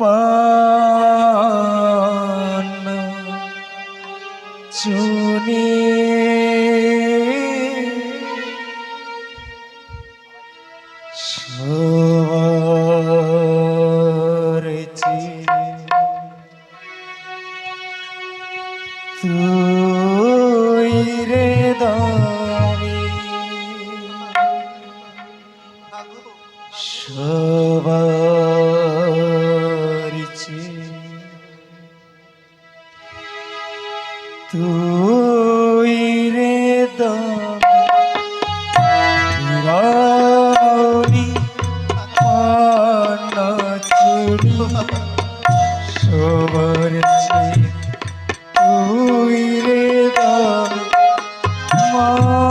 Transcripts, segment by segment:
Spa. তুই রে মা।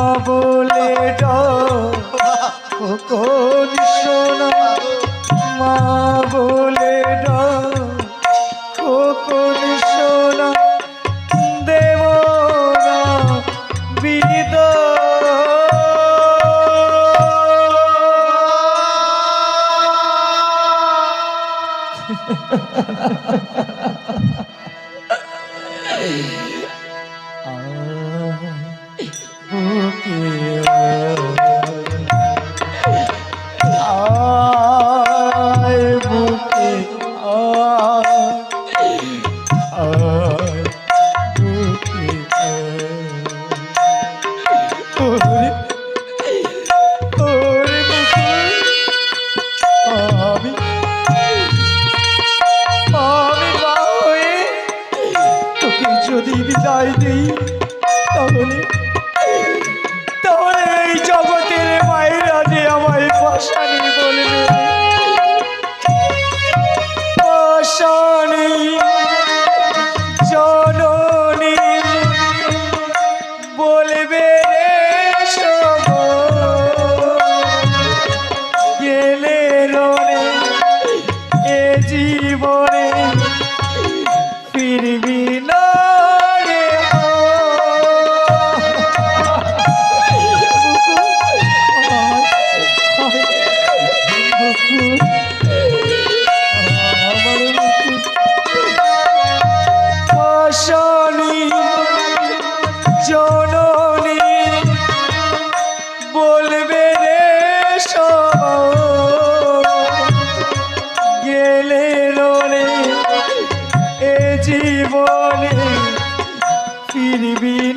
ফিরবি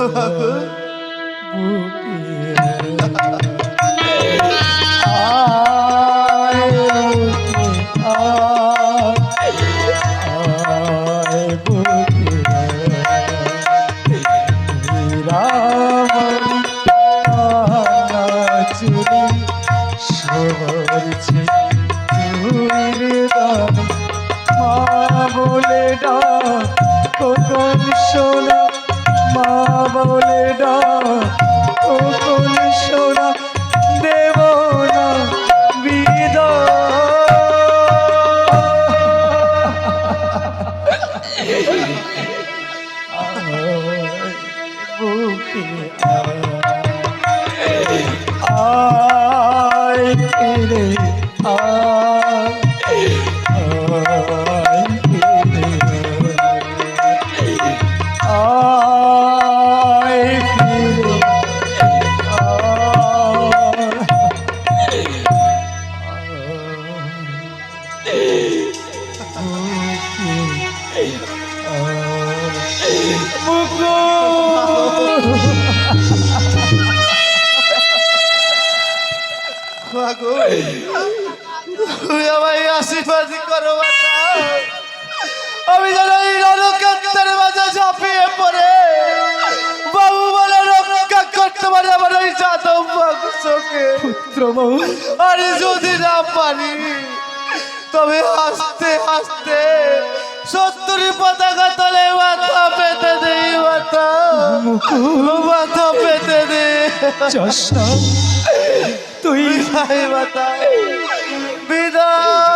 哈哈哈 ফিরে যাদব পুত্র পুত্রমৌ আর যদি না পারি তবে হাসতে হাসতে সত্তরি পতাকা তলে মাথা পেতে দেই মাথা। মাথা পেতে দে তুই। বিদায়।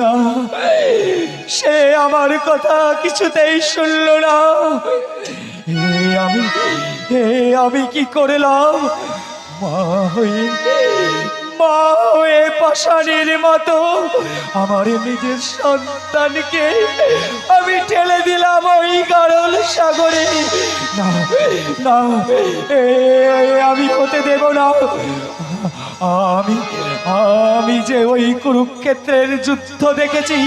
না। সে আমার কথা কিছুতেই শুনল না। এ আমি এ আমি কি করলাম? মা হয়ে মা হয়ে পাষাণের মতো আমার নিজের সন্তানকে আমি ঠেলে দিলাম ওই গারল সাগরে। না না আমি হতে দেব না। আমি আমি যে ওই কুরুক্ষেত্রের যুদ্ধ দেখেছি,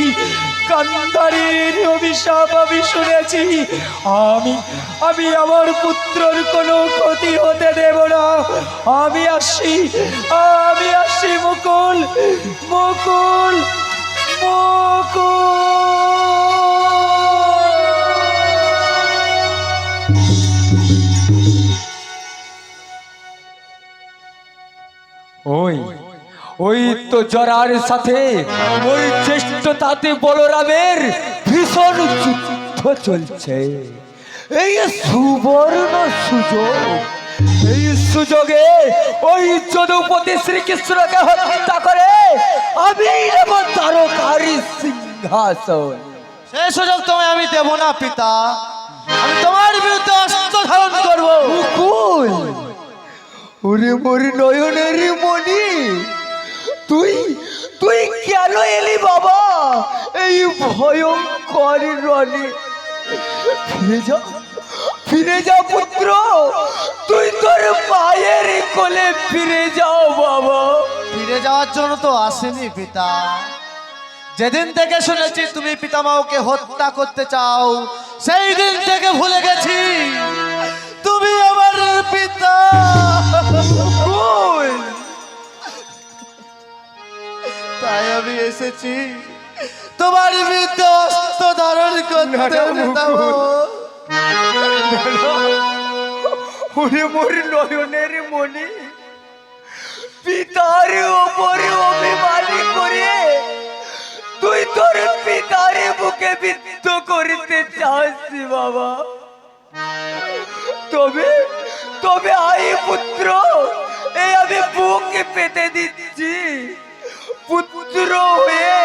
কান্দারির অভিশাপ আমি শুনেছি। আমি আমি আমার পুত্রর কোনো ক্ষতি হতে দেব না। আমি আসি আমি আসি মুকুল মুকুল মুকুল। ওই ওই তো জরার সাথে ওই জ্যেষ্ঠ তাতে বলরামের ভীষণ যুদ্ধ চলছে। এই সুবর্ণ সুযোগ এই সুযোগে ওই যদুপতি শ্রীকৃষ্ণকে হত্যা করে আমি নেব তারকারি সিংহাসন। সেই সুযোগ তোমায় আমি দেব না পিতা। আমি তোমার বিরুদ্ধে অস্ত্র ধারণ করব। মুকুল ওরে মোর নয়নের তুই? তুই কেন এলি বাবা? এই ভয়ঙ্কর রণে ফিরে যা ফিরে যা পুত্র। তুই তোর মায়ের কোলে ফিরে যাও বাবা। ফিরে যাওয়ার জন্য তো আসেনি পিতা। যেদিন থেকে শুনেছি তুমি পিতামাওকে হত্যা করতে চাও, সেই দিন থেকে ভুলে গেছি। তুমি আমার পিতা। তাই আমি এসেছি। তোমার বিরুদ্ধে অস্ত্র ধারণ করতে। ওরে মোর নয়নের মনি পিতার ওপরে অভিমানী করে তুই তোর পিতার বুকে বিদ্ধ করিতে চাস বাবা। তবে তবে আই পুত্র এই আমি বুকে পেতে দিচ্ছি। পুত্র হয়ে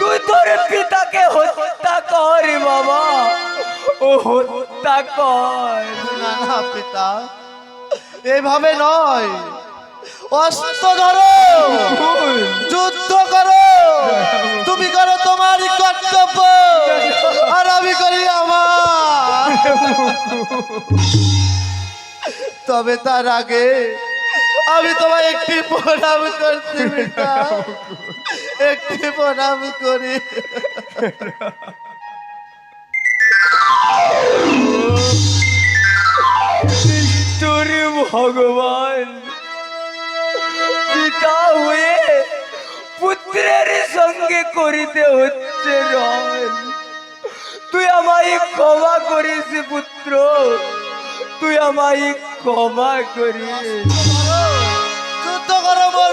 তুই তোর পিতাকে হত্যা কর বাবা। ও হত্যা কর। না পিতা, এভাবে নয়। অস্ত্র ধরো, যুদ্ধ করো। তুমি করো তোমার কর্তব্য, আর আমি করি আমার। তবে তার আগে আমি তোমায় একটি প্রণাম করছি একটি প্রণাম করি। ভগবান পিতা হয়ে পুত্রের সঙ্গে করিতে হচ্ছে রন তুই আমায় ক্ষমা করিস পুত্র। তুই আমায় ক্ষমা করিস। যুদ্ধ করো মোর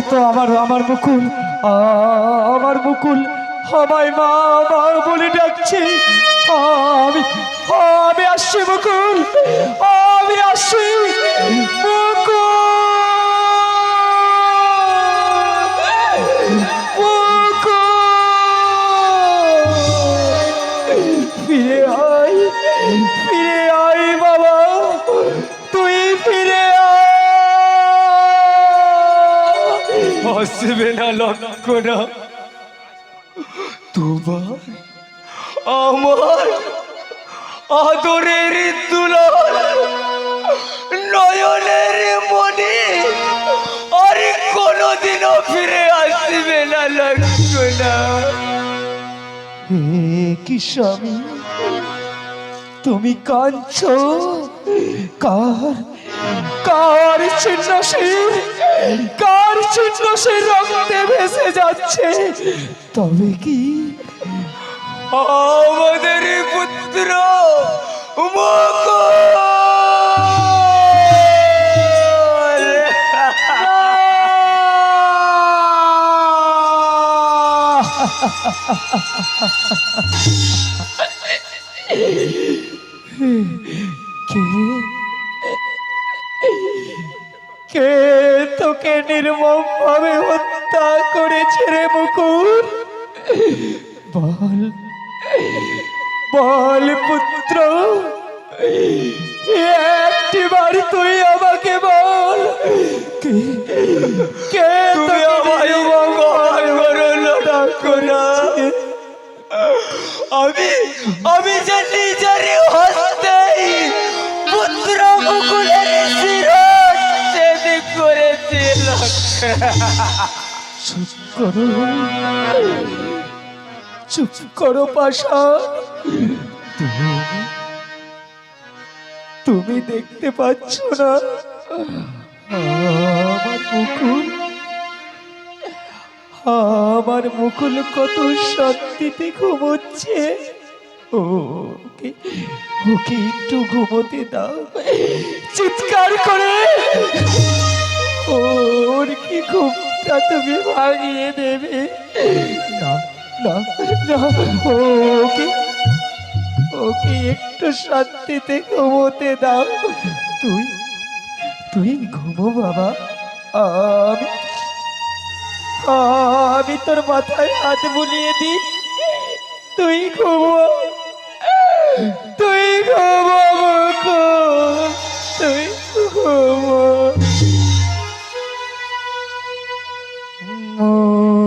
সঙ্গে হয়তো আমার আমার মুকুল আমার মুকুল আমায় মা মা বলে ডাকছে। আমি আমি আসছি মুকুল আমি আসছি। আসবে না লক্ষণা তোমার আমার আদরের দুলাল নয়নের মনে আরে কোনোদিনও ফিরে আসবে না লক্ষণা কি স্বামী তুমি কাঁদছ? কার কার ছিন্নশীল? কার ছিন্নশীল রক্তে ভেসে যাচ্ছে? তবে কি? আমাদের পুত্র কে? কে? তোকে নির্মম ভাবে হত্যা করেছে রে মুকুর বল বল পুত্র একটি বার তুই আমাকে বল কে ভাবে হত্যা করেছে? আমি আমি যে নিজের হস্তেই পুত্র মুকুলের চুপ করো। পাশা। তুমি দেখতে পাচ্ছ না। আমার মুকুল আমার মুকুল কত শান্তিতে ঘুমোচ্ছে। ওকে ওকে একটু ঘুমোতে দাও। চিৎকার করে। ওর কি ঘুমটা তুমি ভাঙিয়ে দেবে? না না না, ওকে ওকে একটু শান্তিতে ঘুমোতে দাও। তুই তুই ঘুমো বাবা। আমি আমি তোর মাথায় হাত বুলিয়ে দিই। তুই ঘুমো। তুই ঘুমো তুই ঘুমো। মুকুল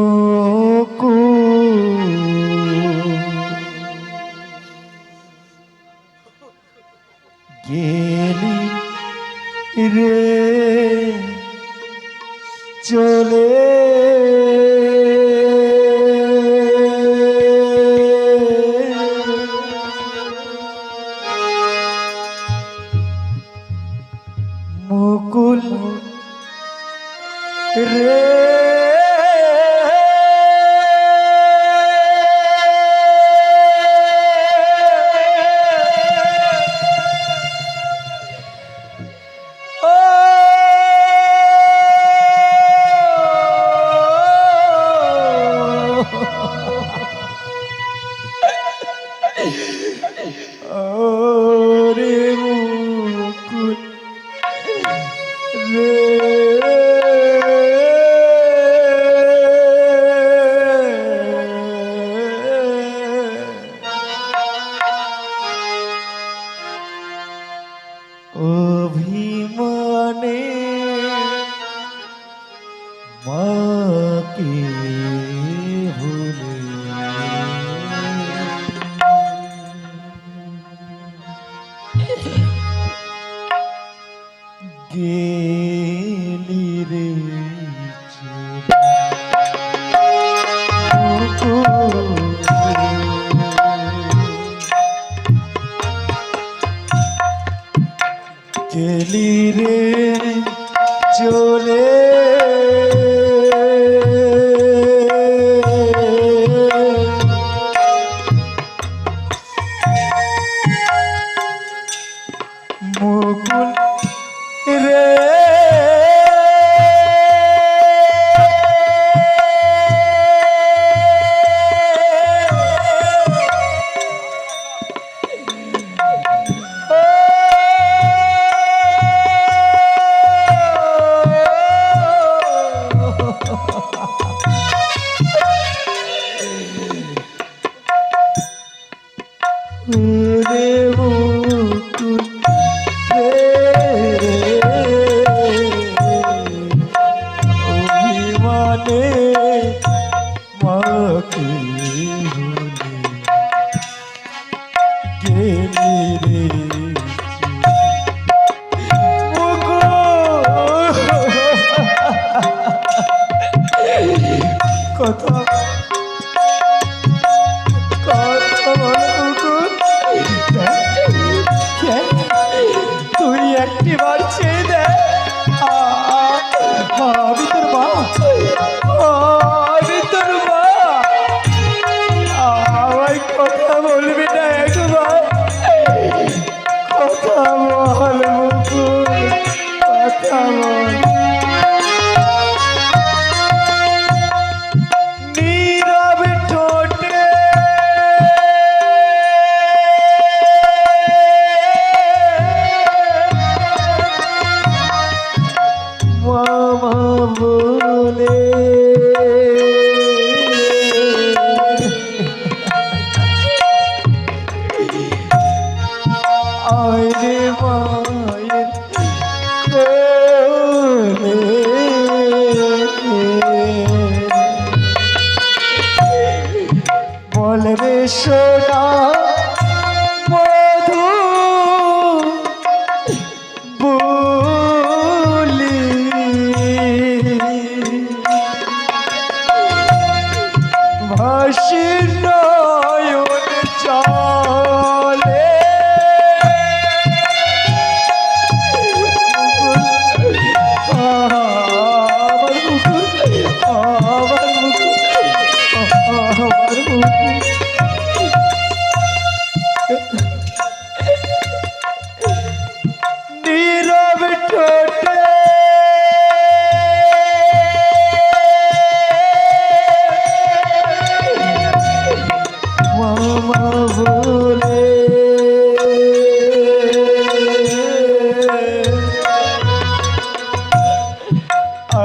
অভিমানে Oh, Sơ ca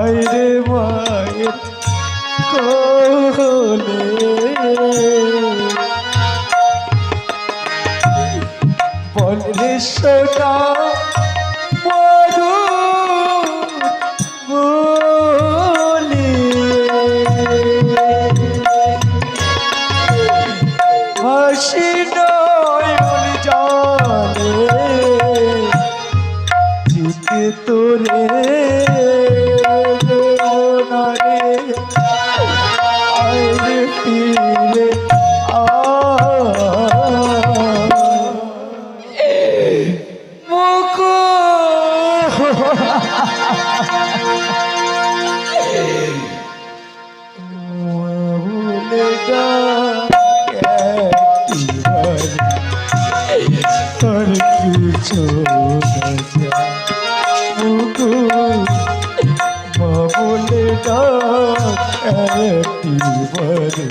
রে মায়ের কোলে। বল রে সোনা পারি।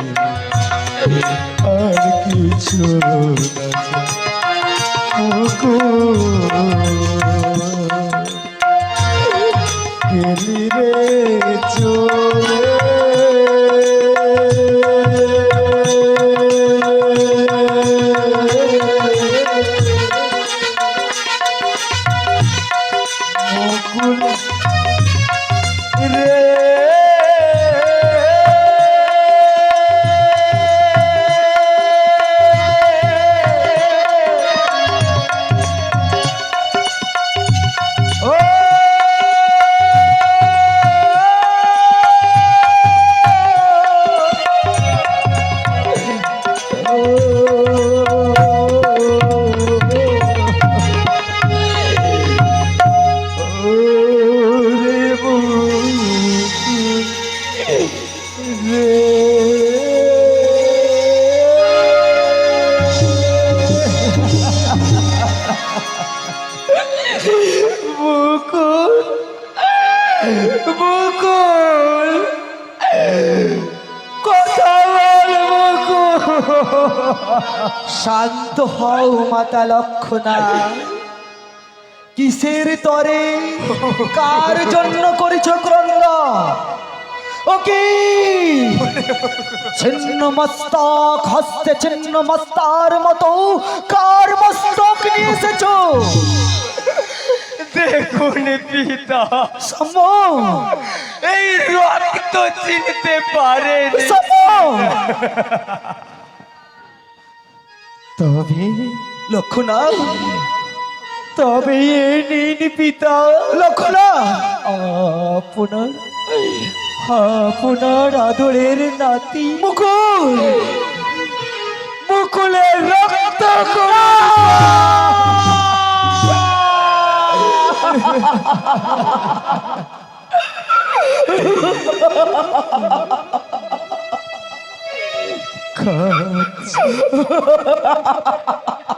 আর কিছু না। লক্ষণা। কিসের তরে? কার জন্য করেছ ক্রন্দ? ছিন্ন মস্তক হস্তে ছিন্ন মস্তার মতো কার মস্তক নিয়ে এসেছ? দেখুন পিতা। এই রক্ত চিনতে পারে তবে লক্ষণা তবে এ নিন পিতা। লক্ষণা আপনার আপনার আদরের নাতি। মুকুল! মুকুলের রক্ত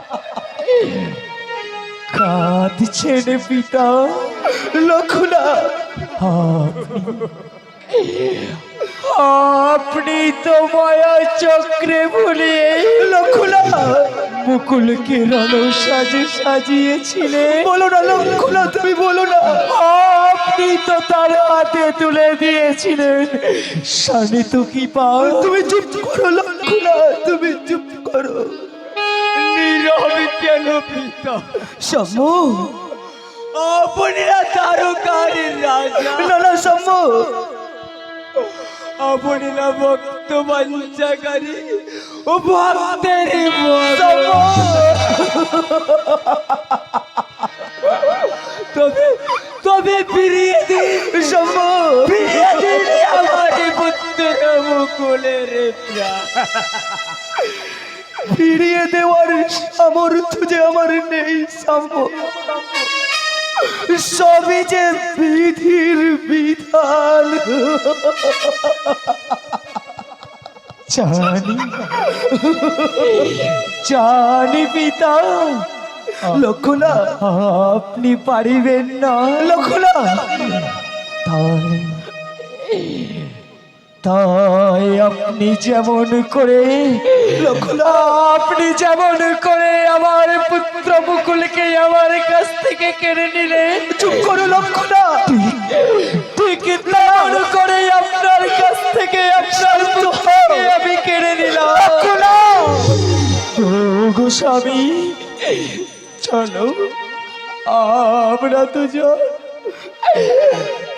কাঁদছেন পিতা। লক্ষণা আপনি তো মায়া চক্রে ভুলে লক্ষণা মুকুলকে রণ সাজে সাজিয়েছিলে বলো না লক্ষণা তুমি বলো না। আপনি তো তার হাতে তুলে দিয়েছিলেন। শানিত কি পাও তুমি চুপ করো লক্ষণা তুমি চুপ করো নীরব কেন পিতা সম্মু আপনারা তারকারীর রাজা। না না সম্মু আপনারা ভক্ত বাঞ্চাকারী ও ভক্তের ভক্ত। তবে তবে ফিরিয়ে দিন সম্মু ফিরিয়ে দিন আমার পুত্র মুকুলের প্রাণ ফিরিয়ে দেওয়ার সামর্থ্য যে আমার নেই সাম্য। সবই যে বিধির বিধান। জানি জানি পিতা লক্ষণা আপনি পারিবেন না। লক্ষণা তাই তাই আপনি যেমন করে, আপনি যেমন করে আমার পুত্র মুকুলকে আমার কাছ থেকে কেড়ে নিলে, চুপ করো লক্ষণা। ঠিক তেমন করে আপনার কাছ থেকে আপনার পুত্রকে আমি কেড়ে নিলাম। গোস্বামী চলো, আমরা দুজন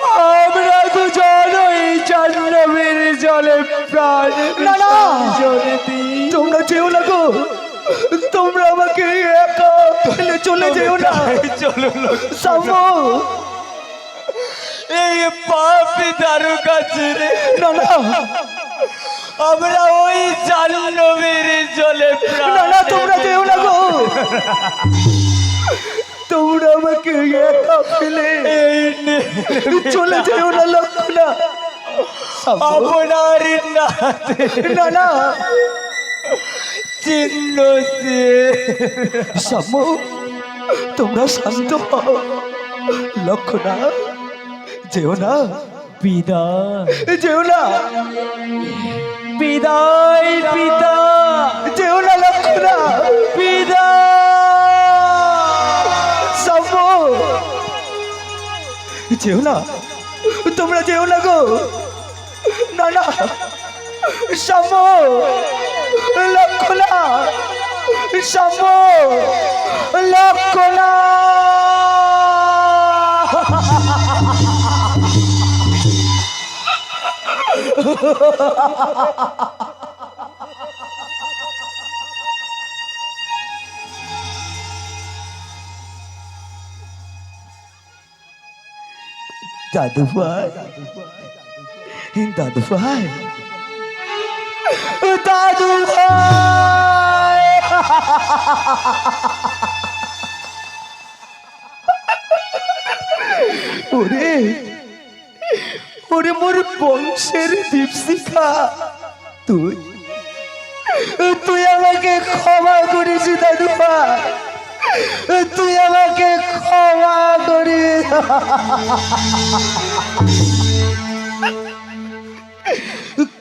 আমরা দুজন ওই জাহ্নবীর জলে প্রাণ না, না। তোমরা যেও না গো। তোমরা আমাকে একা ফেলে চলে যেও না। চলো সাম্য এই পাপি দারু কাছে রে না না। আমরা ওই জাহ্নবীর জলে প্রাণ না না তোমরা যেও না গো। তোমরা আমাকে একা ফেলে চলে যেও না লক্ষণা আপনার না। না চিহ্ন সে। সাম্য তোমরা শান্ত হও। লক্ষণা যেও না। বিদায়। যেও না। বিদায় পিতা। যেও না লক্ষণা বিদায় যেও না। তোমরা যেও না গো। না না। সাম্য লক্ষণা সাম্য লক্ষণা দাদু ভাই দাদু ভাই দাদু ভাই ওরে ওরে মোর বংশের দীপশিখা তুই তুই আমাকে ক্ষমা করেছি দাদু ভাই তুই আমাকে ক্ষমা করিস।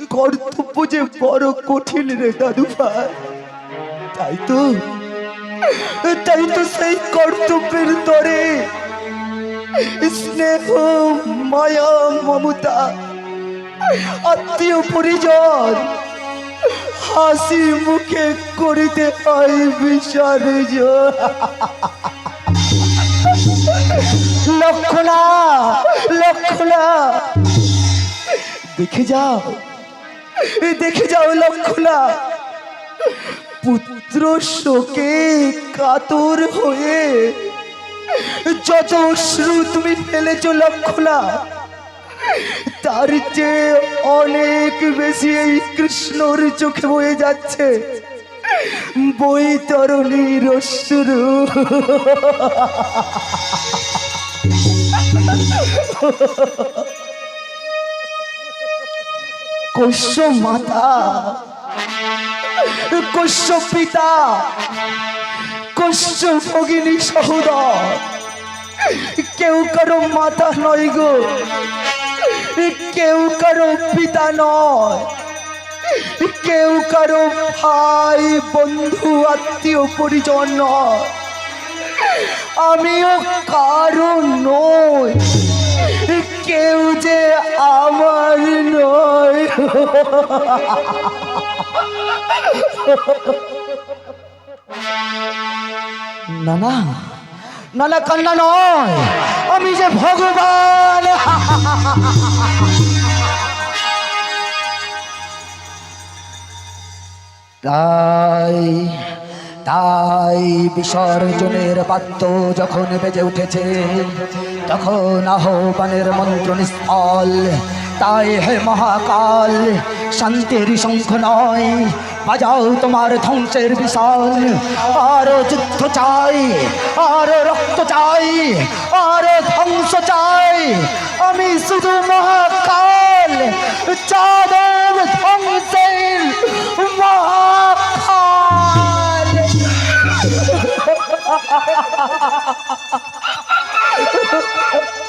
কর্তব্য যে বড় কঠিন রে দাদু ভাই। তাই তো। তাই তো সেই কর্তব্যের তরে স্নেহ, মায়া, মমতা, আত্মীয় পরিজন হাসি মুখে করিতে হয় বিসর্জন লক্ষণা লক্ষণা। দেখে যাও দেখে যাও লক্ষণা। পুত্র শোকে কাতর হয়ে যত অশ্রু তুমি ফেলেছ লক্ষণা তার চেয়ে অনেক বেশি এই কৃষ্ণর চোখে বয়ে যাচ্ছে। বৈতরণীর অশ্রু কস্য মাতা কস্য পিতা কস্য ভগিনী সহোদর, কেউ কারও মাতা নয় গো। কেউ কারও পিতা নয়। কেউ কারও ভাই, বন্ধু, আত্মীয়, পরিজন নয়। আমিও কারও নই। কেউ যে আমার নয়। না না না না কান্না নয়। আমি যে ভগবান। তাই তাই বিসর্জনের বাদ্য যখন বেজে উঠেছে, তখন আহ্বানের মন্ত্র নিষ্ফল। তাই হে মহাকাল, শান্তির শঙ্খ নয়, বাজাও তোমার ধ্বংসের বিশাল। আরও যুদ্ধ চাই, আরও রক্ত চাই, আরও ধ্বংস চাই। আমি শুধু মহাকাল, চাঁদের ধ্বংসের মহাকাল